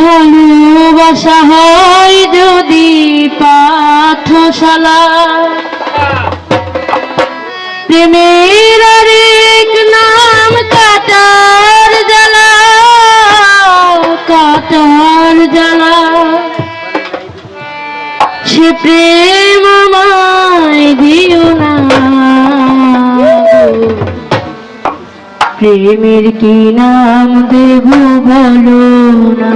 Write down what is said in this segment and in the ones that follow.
ভালোবাসা হয় যদি পাঠশালা প্রেমের আরেক নাম কাটার জ্বালা কাটার জ্বালা সে প্রেম আমায় দিও না। প্রেমের কি নাম দেব বলো না?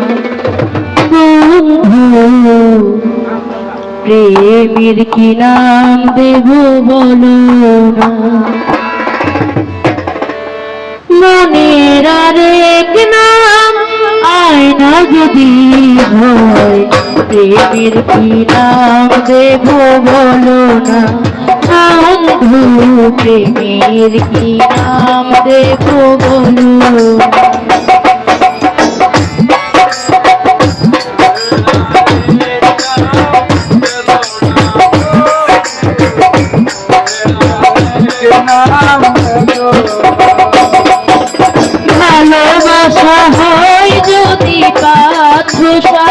প্রেমের কি নাম দেব বলো মনের আরেক নাম আয়না যদি হয়, প্রেমের কি নাম দেব বলো না? বন্ধু প্রেমের কি নাম দেব বলো ভালোবাসা হয় যদি পাঠশালা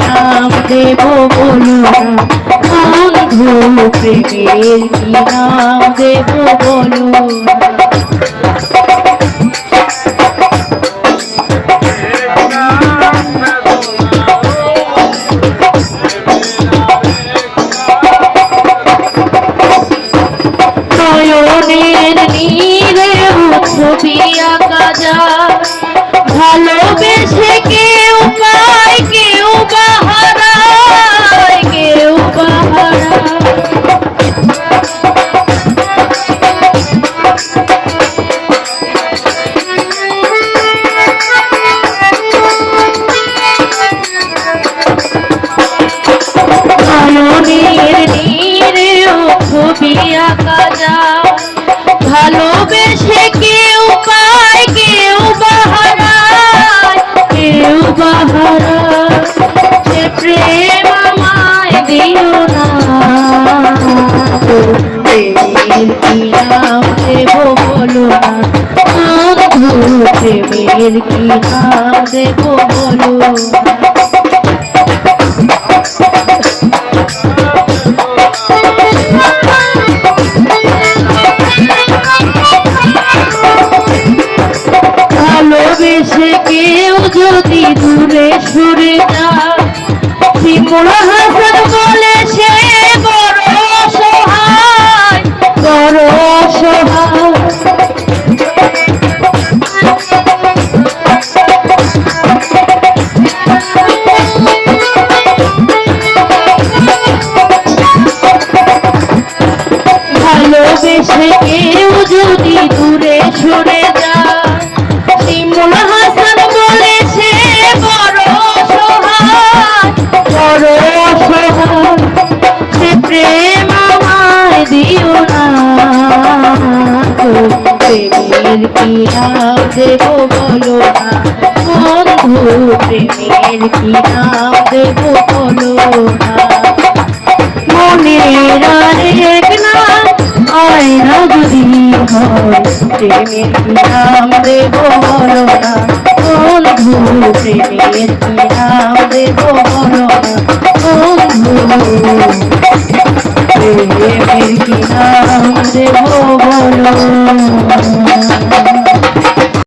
নাম দেব বলো বন্ধু দেব বলো ভালোবেসে কেউ যদি দূরে সরে যায় শিমুল হাসান বলে বড় অসহায়। বন্ধু প্রেমের কি নাম দেব বলো না। মনের আরেক নাম আয়না যদি প্রেমের নাম দেব বলো না বন্ধু প্রেমের নাম দেব বলো না বন্ধু প্রেমের নাম দেব বলো